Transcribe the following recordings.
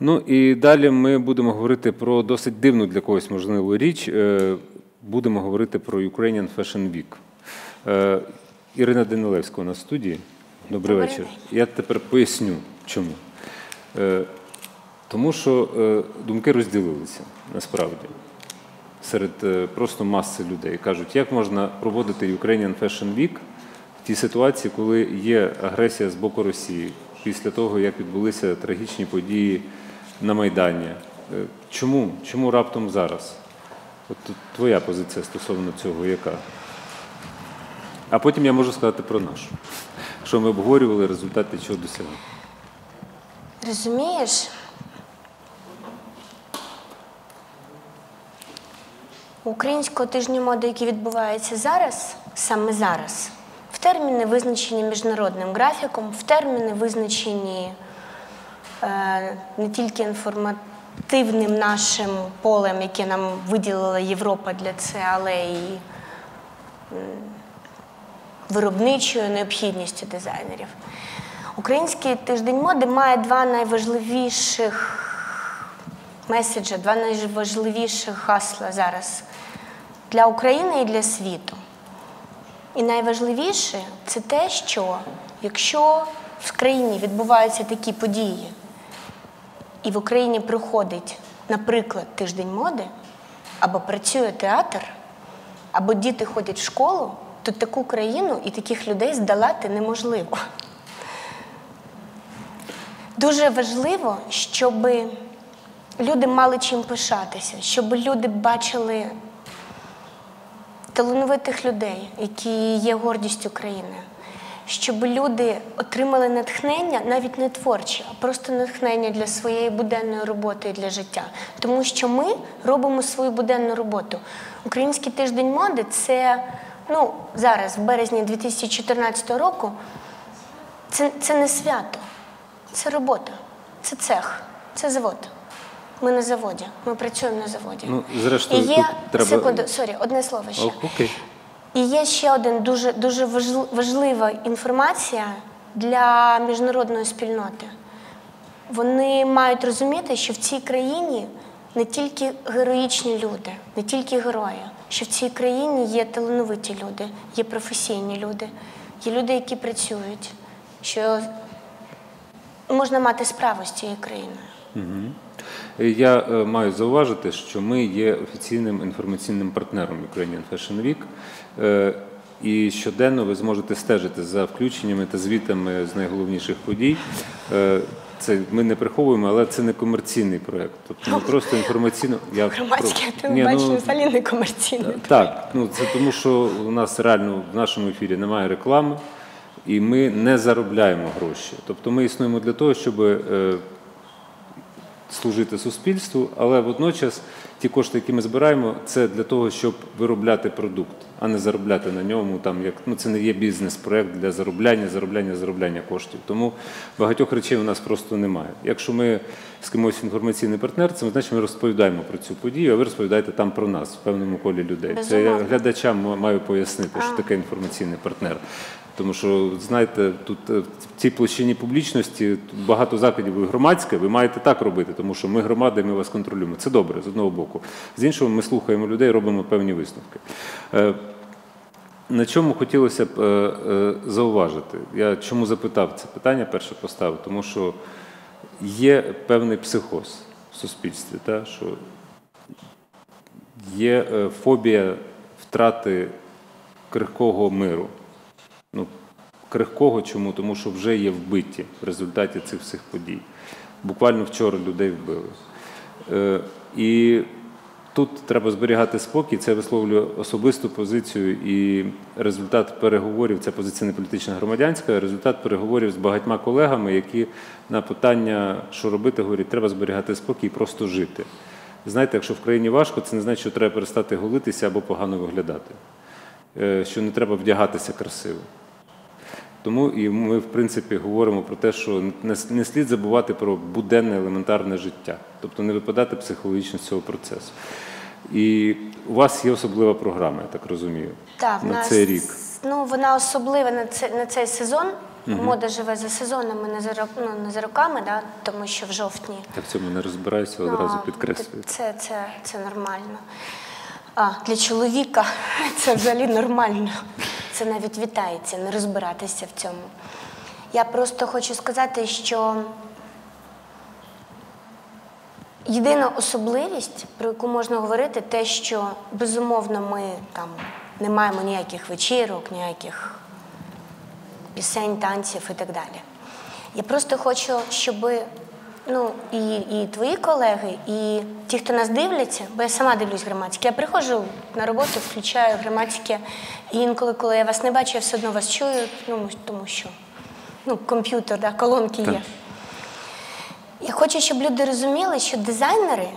Ну і далі ми будемо говорити про досить дивну для когось можливу річ. Е, Будемо говорити про Ukrainian Fashion Week. Е, Ірина Данилевська у нас в студії. Добрий Добрий вечір. Я тепер поясню, чому. Е, Тому що думки розділилися насправді серед просто маси людей. Кажуть, як можна проводити Ukrainian Fashion Week в тій ситуації, коли є агресія з боку Росії, після того, як відбулися трагічні події на Майдані. Е, Чому? Чому раптом зараз? От твоя позиція стосовно цього яка? А потім я можу сказати про нашу. Що ми обговорювали, результати чого досягли. Розумієш? Українського тижня моди, який відбувається зараз, саме зараз, в терміни визначені міжнародним графіком, в терміни визначені не тільки інформативним нашим полем, яке нам виділила Європа для це, але і виробничою необхідністю дизайнерів. Український тиждень моди має два найважливіших меседжі, два найважливіших гасла зараз для України і для світу. І найважливіше це те, що якщо в країні відбуваються такі події, і в Україні проходить, наприклад, тиждень моди, або працює театр, або діти ходять в школу, то таку країну і таких людей здолати неможливо. Дуже важливо, щоб люди мали чим пишатися, щоб люди бачили талановитих людей, які є гордістю країни, щоб люди отримали натхнення, навіть не творче, а просто натхнення для своєї буденної роботи і для життя. Тому що ми робимо свою буденну роботу. Український тиждень моди це ну, зараз, в березні 2014 року, це, це не свято, це робота, це цех, це завод. Ми на заводі, ми працюємо на заводі. Ну, зрештою, і є, тут треба- секунду, сорі, одне слово ще. О, Окей. І є ще один дуже, дуже важлива інформація для міжнародної спільноти. Вони мають розуміти, що в цій країні не тільки героїчні люди, не тільки герої, що в цій країні є талановиті люди, є професійні люди, є люди, які працюють, що можна мати справу з цією країною. Я е, маю зауважити, що ми є офіційним інформаційним партнером Ukrainian Fashion Week. Е, І щоденно ви зможете стежити за включеннями та звітами з найголовніших подій. Е, Це ми не приховуємо, але це не комерційний проєкт. Тобто ми просто інформаційно. Я Громадське про- Ні, ну, взагалі не комерційне. Так, ну це тому, що у нас реально в нашому ефірі немає реклами, і ми не заробляємо гроші. Тобто ми існуємо для того, щоб е, служити суспільству, але водночас ті кошти, які ми збираємо, це для того, щоб виробляти продукт, а не заробляти на ньому. Там як ну це не є бізнес-проект для заробляння, заробляння, заробляння коштів. Тому багатьох речей у нас просто немає. Якщо ми з кимось інформаційний партнер, це значить ми розповідаємо про цю подію, а ви розповідаєте там про нас в певному колі людей. Це я глядачам маю пояснити, що таке інформаційний партнер. Тому що, знаєте, тут е, в цій площині публічності багато закладів і громадське, ви маєте так робити, тому що ми громада, і ми вас контролюємо. Це добре, з одного боку. З іншого, ми слухаємо людей, робимо певні висновки. Е, На чому хотілося б е, зауважити? Я чому запитав це питання, перше поставив, тому що є певний психоз в суспільстві, та, що є е, фобія втрати крихкого миру. Ну, крихкого чому? Тому що вже є вбиті в результаті цих всіх подій. Буквально вчора людей вбили. Е, і тут треба зберігати спокій. Це висловлює особисту позицію і результат переговорів. Це позиція не політична громадянська, результат переговорів з багатьма колегами, які на питання, що робити, говорять, треба зберігати спокій просто жити. Знаєте, якщо в країні важко, це не значить, що треба перестати голитися або погано виглядати, Е, що не треба вдягатися красиво. Тому і ми, в принципі, говоримо про те, що не, слід забувати про буденне елементарне життя, тобто не випадати психологічно з цього процесу. І у вас є особлива програма, я так розумію, Так, на нас, цей рік. Ну, вона особлива на, це, на цей сезон, Мода живе за сезонами, не за, ну, не за роками, да? тому що в жовтні Я в цьому не розбираюся, Ну, одразу підкреслюю. Це, це, це нормально. А для чоловіка це взагалі нормально. Це навіть вітається, не розбиратися в цьому. Я просто хочу сказати, що єдина особливість, про яку можна говорити, те, що безумовно ми там не маємо ніяких вечірок, ніяких пісень, танців і так далі. Я просто хочу, щоб ну, і, і твої колеги, і ті, хто нас дивляться, бо я сама дивлюсь громадське. Я приходжу на роботу, включаю громадське, і інколи, коли я вас не бачу, я все одно вас чую, ну, тому що ну, комп'ютер, да, колонки є. Я хочу, щоб люди розуміли, що дизайнери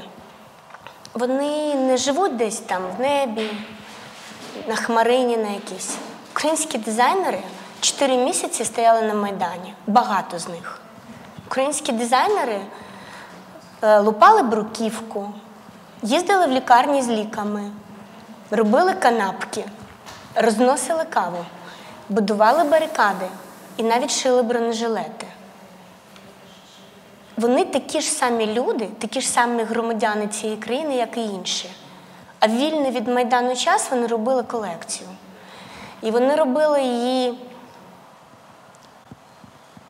вони не живуть десь там в небі, на хмарині на якійсь. Українські дизайнери 4 місяці стояли на Майдані, багато з них. Українські дизайнери е, лупали бруківку, їздили в лікарні з ліками, робили канапки, розносили каву, будували барикади і навіть шили бронежилети. Вони такі ж самі люди, такі ж самі громадяни цієї країни, як і інші. А вільний від Майдану час вони робили колекцію. І вони робили її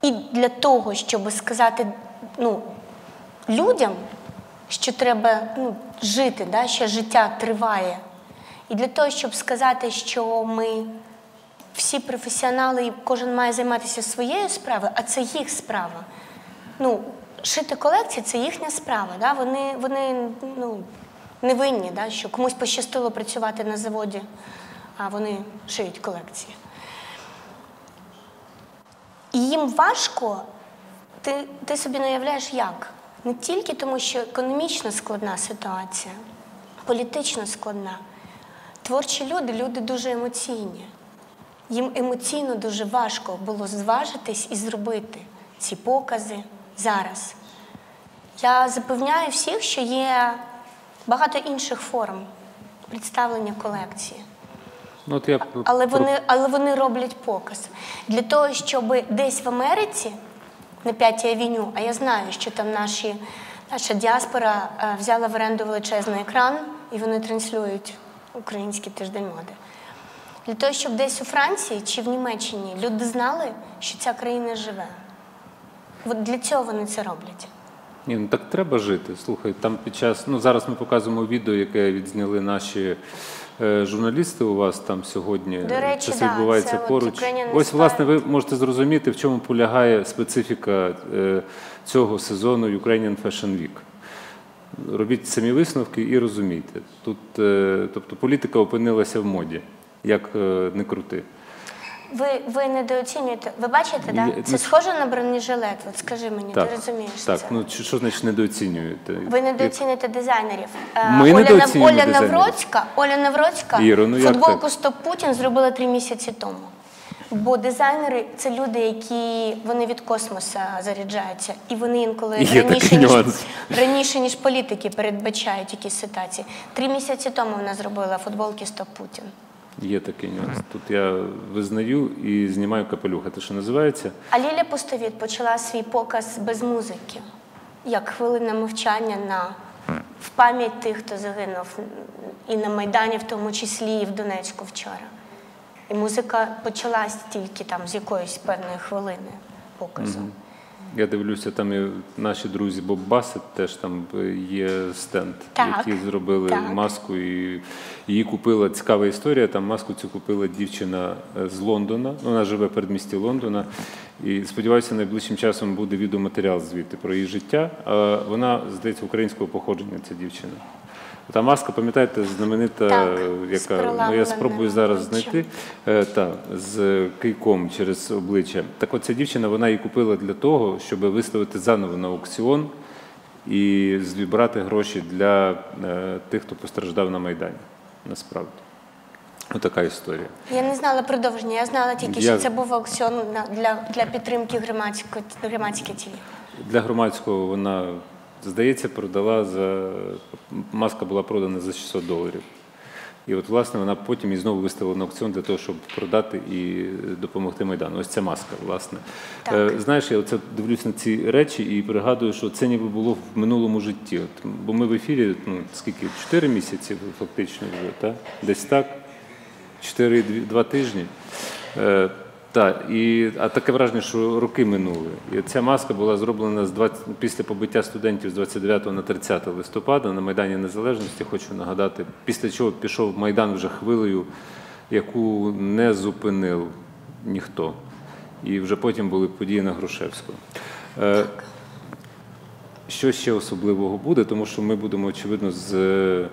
і для того, щоб сказати ну, людям, що треба ну, жити, да, що життя триває. І для того, щоб сказати, що ми всі професіонали, і кожен має займатися своєю справою, а це їх справа. Ну, шити колекції це їхня справа. Да? Вони, вони ну, не винні, да? що комусь пощастило працювати на заводі, а вони шиють колекції. І їм важко, ти, ти собі не уявляєш як. Не тільки тому, що економічно складна ситуація, політично складна. Творчі люди люди дуже емоційні. Їм емоційно дуже важко було зважитись і зробити ці покази зараз. Я запевняю всіх, що є багато інших форм представлення колекції. Ну, от я Але вони, але вони роблять показ. Для того, щоб десь в Америці, на п'ятій авеню, а я знаю, що там наші, наша діаспора е, взяла в оренду величезний екран і вони транслюють український тиждень моди. Для того, щоб десь у Франції чи в Німеччині люди знали, що ця країна живе. От для цього вони це роблять. Ні, ну так треба жити. Слухай, там під час. Ну зараз ми показуємо відео, яке відзняли наші журналісти у вас там сьогодні. До речі, все да, відбувається це от поруч. Ukrainian Ось, власне, ви можете зрозуміти, в чому полягає специфіка е, цього сезону Ukrainian Fashion Week. Робіть самі висновки і розумійте. Тут, е, тобто, політика опинилася в моді, як е, не крути. Ви, ви недооцінюєте. Ви бачите, да? Я- Це ну, схоже на бронежилет. От скажи мені, Так, ти розумієш так. це? Ну що що значить недооцінюєте? Ви недооцінюєте дизайнерів. Е, Ми Оля, недооцінюємо Оля дизайнерів. Навроцька, Оля Навроцька Іро, ну як футболку так? Стоп Путін зробила три місяці тому. Бо дизайнери це люди, які вони від космоса заряджаються, і вони інколи Є раніше такий ніж нюанс. раніше ніж політики передбачають якісь ситуації. Три місяці тому вона зробила футболки Стоп Путін. Є такий нюанс. Тут я визнаю і знімаю капелюха. Те, що називається. А Ліля Пустовіт почала свій показ без музики, як хвилина мовчання на в пам'ять тих, хто загинув і на Майдані, в тому числі, і в Донецьку вчора. І музика почалась тільки там з якоїсь певної хвилини показу. Я дивлюся, там і наші друзі Боб Басет теж там є стенд, Так, які зробили так. маску, і її купила цікава історія. Там маску цю купила дівчина е, з Лондона. Ну, Вона живе в передмісті Лондона. І сподіваюся, найближчим часом буде відеоматеріал звідти про її життя. А вона, здається, українського походження, ця дівчина. Та маска, пам'ятаєте, знаменита, Так, яка ну, я спробую зараз знайти. Е, та, з кийком через обличчя. Так от ця дівчина вона її купила для того, щоб виставити заново на аукціон і зібрати гроші для е, тих, хто постраждав на Майдані. Насправді. Отака історія. Я не знала продовження, я знала тільки, Я- що це був аукціон для, для підтримки громадської громадської тілі. Для громадського вона, здається, продала за маска була продана за 600 доларів. І от, власне, вона потім і знову виставила на аукціон для того, щоб продати і допомогти Майдану. Ось ця маска, власне. Так. Е, Знаєш, я оце дивлюсь на ці речі і пригадую, що це ніби було в минулому житті. От, бо ми в ефірі, ну, скільки, 4 місяці фактично вже, так? Десь так? 4-2 тижні. Так, і, а таке враження, що роки минули. І ця маска була зроблена з 20, після побиття студентів з 29 на 30 листопада на Майдані Незалежності, хочу нагадати, після чого пішов Майдан вже хвилею, яку не зупинив ніхто. І вже потім були події на Грушевського. Е, що ще особливого буде, тому що ми будемо, очевидно, з е,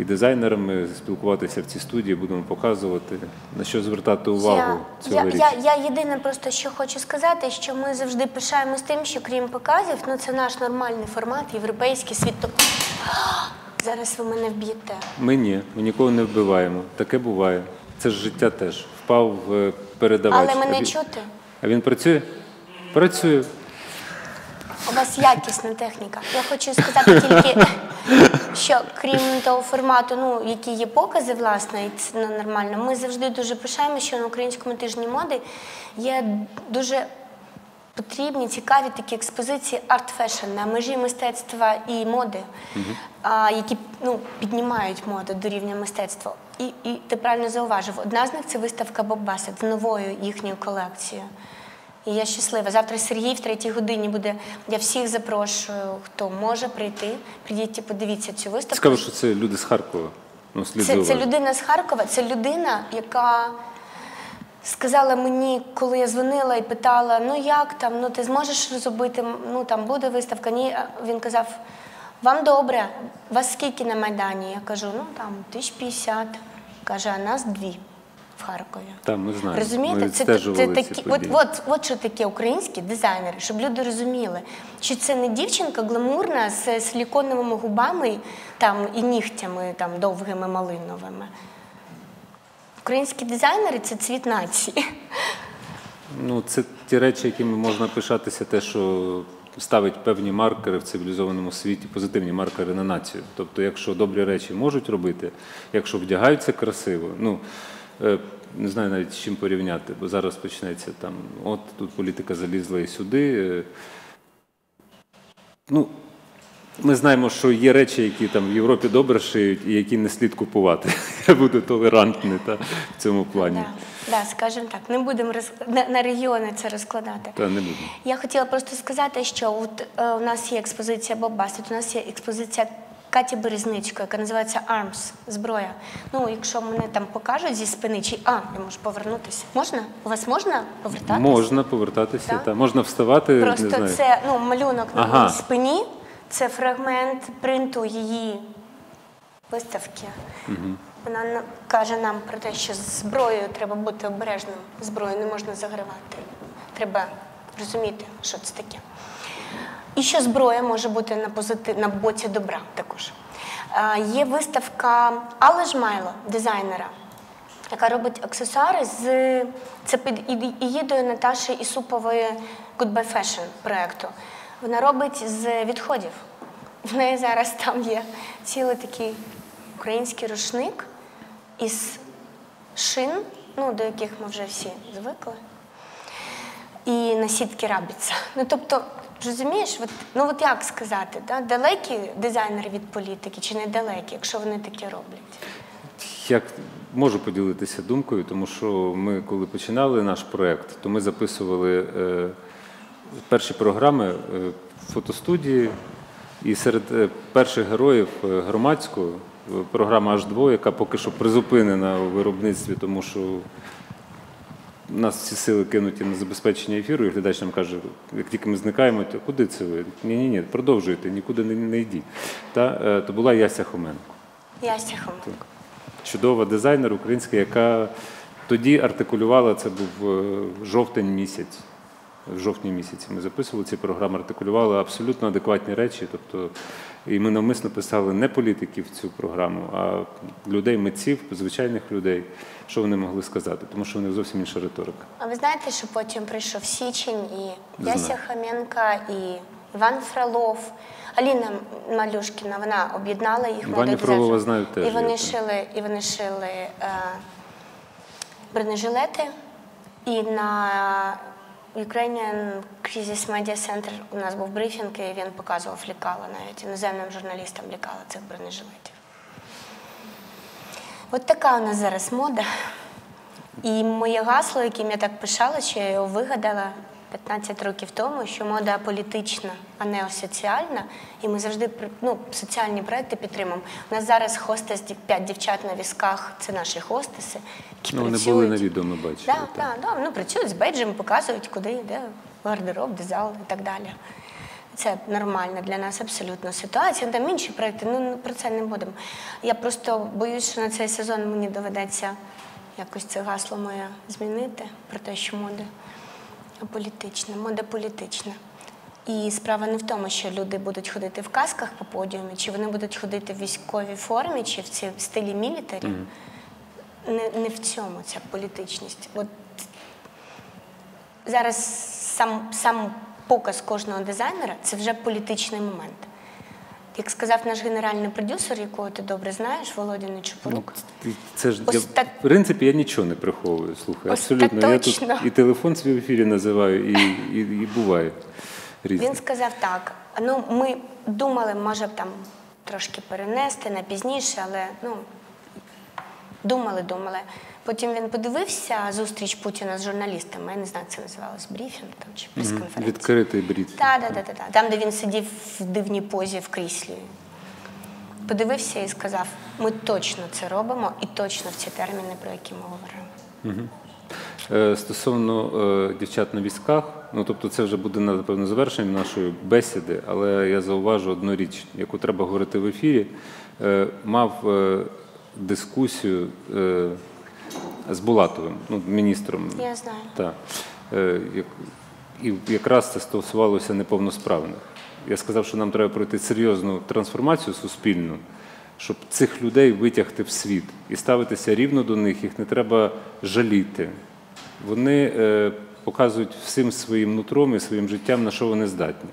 і дизайнерами спілкуватися в цій студії, будемо показувати, на що звертати увагу Я, я, цьогоріч. я, я єдине просто що хочу сказати, що ми завжди пишаємось тим, що крім показів, ну це наш нормальний формат, європейський світ. Зараз ви мене вб'єте. Ми ні, ми нікого не вбиваємо. Таке буває. Це ж життя теж. Впав е, передавач. Але мене а чути. А він працює? Працює. У вас якісна техніка. Я хочу сказати тільки, що крім того формату, ну які є покази, власне, і це нормально. Ми завжди дуже пишаємо, що на українському тижні моди є дуже потрібні, цікаві такі експозиції арт-фешн на межі мистецтва і моди, а, які ну, піднімають моду до рівня мистецтва. І, і ти правильно зауважив, одна з них це виставка Боб Басет з новою їхньою колекцією. І я щаслива. Завтра Сергій в третій годині буде. Я всіх запрошую, хто може прийти. Прийдіть і подивіться цю виставку. Цікаво, що це люди з Харкова. Ну, Це, це людина з Харкова, це людина, яка сказала мені, коли я дзвонила і питала, ну як там, ну ти зможеш зробити, ну там буде виставка. Ні, він казав, вам добре, вас скільки на Майдані? Я кажу, ну там тисяч п'ятдесят. Каже, а нас дві в Харкові. Там ми знаємо. Розумієте, ми це, це, такі, от, події. от, от що таке українські дизайнери, щоб люди розуміли, що це не дівчинка гламурна з силіконовими губами там, і нігтями там, довгими малиновими. Українські дизайнери це цвіт нації. Ну, це ті речі, якими можна пишатися, те, що ставить певні маркери в цивілізованому світі, позитивні маркери на націю. Тобто, якщо добрі речі можуть робити, якщо вдягаються красиво, ну не знаю навіть з чим порівняти, бо зараз почнеться там, от тут політика залізла і сюди. е. Ну, ми знаємо, що є речі, які там в Європі добре шиють, і які не слід купувати. Я буду толерантний та, в цьому плані. Да, да, скажімо так, не будемо роз... на, на регіони це розкладати. Та не буду. Я хотіла просто сказати, що от, е, у нас є експозиція Боб у нас є експозиція Каті Березницької, яка називається Arms, зброя. Ну, якщо мене там покажуть зі спини, чи а, я можу повернутися. Можна? У вас можна повертатися? Можна повертатися, Так? та можна вставати. Просто не знаю. це ну, малюнок на Ага. моїй спині, це фрагмент принту її виставки. Вона на- каже нам про те, що з зброєю треба бути обережним. Зброю не можна загравати. Треба розуміти, що це таке. І що зброя може бути на позитив, на боці добра також. А, є виставка Алли Жмайло, дизайнера, яка робить аксесуари з це під і- ігідою Наташі Ісупової Goodbye Fashion проєкту. Вона робить з відходів. В неї зараз там є цілий такий український рушник із шин, ну, до яких ми вже всі звикли і на сітки рабіться. Ну тобто, розумієш, от, ну от як сказати, да? далекі дизайнери від політики чи недалекі, якщо вони таке роблять? Я можу поділитися думкою, тому що ми, коли починали наш проєкт, то ми записували е, перші програми е, в фотостудії, і серед е, перших героїв е, громадського е, програма H2, яка поки що призупинена у виробництві, тому що нас всі сили кинуті на забезпечення ефіру, і глядач нам каже, як тільки ми зникаємо, то куди це ви? Ні, ні, ні, продовжуйте, нікуди не, не йдіть. Та, е, то була Яся Хоменко Яся Хоменко. чудова дизайнер українська, яка тоді артикулювала, це був е, жовтень місяць. В жовтні місяці ми записували ці програми, артикулювали абсолютно адекватні речі. Тобто, і ми навмисно писали не політиків цю програму, а людей, митців, звичайних людей, що вони могли сказати, тому що них зовсім інша риторика. А ви знаєте, що потім прийшов січень і Яся Хоменка, і Іван Фролов, Аліна Малюшкіна. Вона об'єднала їх молодих Фролова знаю теж, І вони шили, і вони шили е, бронежилети. І на Ukrainian Crisis Media Center у нас був брифінг, і він показував лікала навіть іноземним журналістам лікала цих бронежилетів. От така у нас зараз мода. І моє гасло, яким я так пишала, що я його вигадала 15 років тому, що мода політична, а не соціальна. І ми завжди ну, соціальні проекти підтримуємо. У нас зараз хостес 5 дівчат на візках, це наші хостеси, які Ну, вони були на відео, ми бачили. Да, так. да, да, ну, працюють з бейджем, показують, куди йде гардероб, де зал і так далі. Це нормальна для нас абсолютно ситуація. Там інші проекти, ну ну, про це не будемо. Я просто боюсь, що на цей сезон мені доведеться якось це гасло моє змінити про те, що мода політична, мода політична. І справа не в тому, що люди будуть ходити в касках по подіумі, чи вони будуть ходити в військовій формі, чи в стилі мілітарі. Не, не в цьому ця політичність. От зараз сам, сам показ кожного дизайнера це вже політичний момент. Як сказав наш генеральний продюсер, якого ти добре знаєш, Володя Ну, Нечупорук, ти- це ж я, так- в принципі я нічого не приховую. Слухай, абсолютно. Я тут і телефон свій в ефірі називаю, і, і, і буває різне. Він сказав так: ну, ми думали, може б там трошки перенести на пізніше, але ну, думали, думали. Потім він подивився зустріч Путіна з журналістами. Я не знаю, як це називалось брифінг там чи прес-конференція. Відкритий брід. Так, так, так, так. Там, де він сидів в дивній позі в кріслі. Подивився і сказав: ми точно це робимо і точно в ці терміни, про які ми говоримо. Е, Стосовно е, дівчат на візках, ну тобто це вже буде напевно завершенням нашої бесіди, але я зауважу одну річ, яку треба говорити в ефірі. Е, Мав дискусію е, з Булатовим, ну, міністром. Я знаю. Так. Е, як- І якраз це стосувалося неповносправних. Я сказав, що нам треба пройти серйозну трансформацію суспільну, щоб цих людей витягти в світ і ставитися рівно до них, їх не треба жаліти. Вони е, показують всім своїм нутром і своїм життям, на що вони здатні.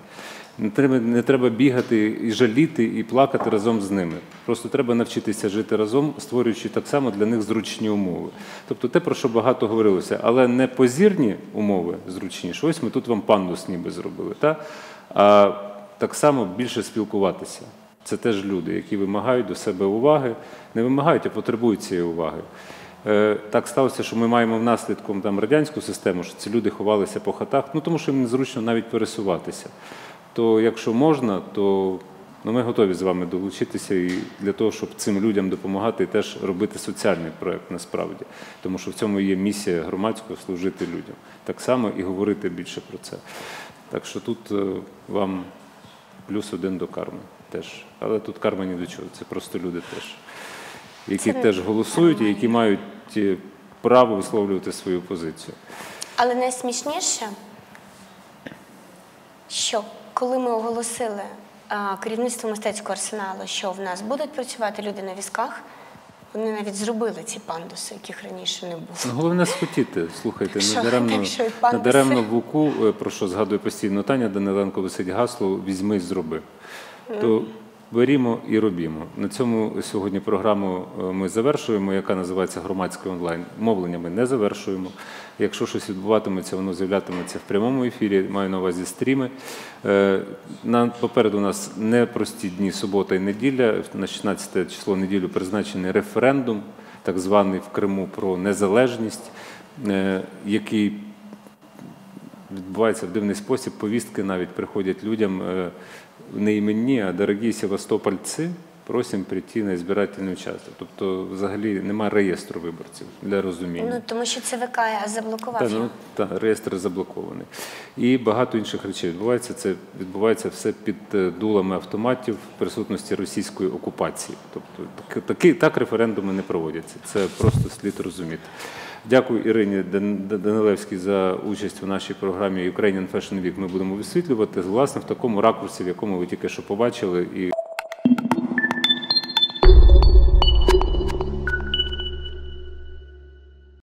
Не треба, не треба бігати і жаліти, і плакати разом з ними. Просто треба навчитися жити разом, створюючи так само для них зручні умови. Тобто те, про що багато говорилося, але не позірні умови зручні, що ось ми тут вам пандус ніби зробили, та? а так само більше спілкуватися. Це теж люди, які вимагають до себе уваги, не вимагають, а потребують цієї уваги. Е, Так сталося, що ми маємо внаслідком там радянську систему, що ці люди ховалися по хатах, ну тому що їм незручно навіть пересуватися. То якщо можна, то ну, ми готові з вами долучитися і для того, щоб цим людям допомагати і теж робити соціальний проект насправді. Тому що в цьому є місія громадського служити людям. Так само і говорити більше про це. Так що тут е, вам плюс один до карми теж. Але тут карма ні до чого, це просто люди теж, які Це теж голосують і які мають е, право висловлювати свою позицію. Але найсмішніше, що коли ми оголосили керівництво мистецького арсеналу, що в нас будуть працювати люди на візках, вони навіть зробили ці пандуси, яких раніше не було. Ну, Головне схотіти, слухайте, Що, надаремно, так що і надаремно в УКУ, е, про що згадує постійно Таня Даниленко, висить гасло «Візьми зроби». То берімо і робімо. На цьому сьогодні програму е, ми завершуємо, яка називається «Громадський онлайн». Мовлення ми не завершуємо. Якщо щось відбуватиметься, воно з'являтиметься в прямому ефірі, маю на увазі стріми. Е, На, попереду у нас непрості дні, субота і неділя. На 16 число неділю призначений референдум, так званий в Криму про незалежність, е, який відбувається в дивний спосіб. Повістки навіть приходять людям е, не іменні, а дорогі севастопольці. Просимо прийти на збирательний участок. Тобто, взагалі немає реєстру виборців для розуміння. Ну тому що ЦВК заблокував Та, його. ну, та, реєстр заблокований. І багато інших речей відбувається. Це відбувається все під е, дулами автоматів в присутності російської окупації. Тобто так, такі, так референдуми не проводяться. Це просто слід розуміти. Дякую Ірині Данилевській за участь у нашій програмі Ukrainian Fashion Week. Ми будемо висвітлювати власне в такому ракурсі, в якому ви тільки що побачили. І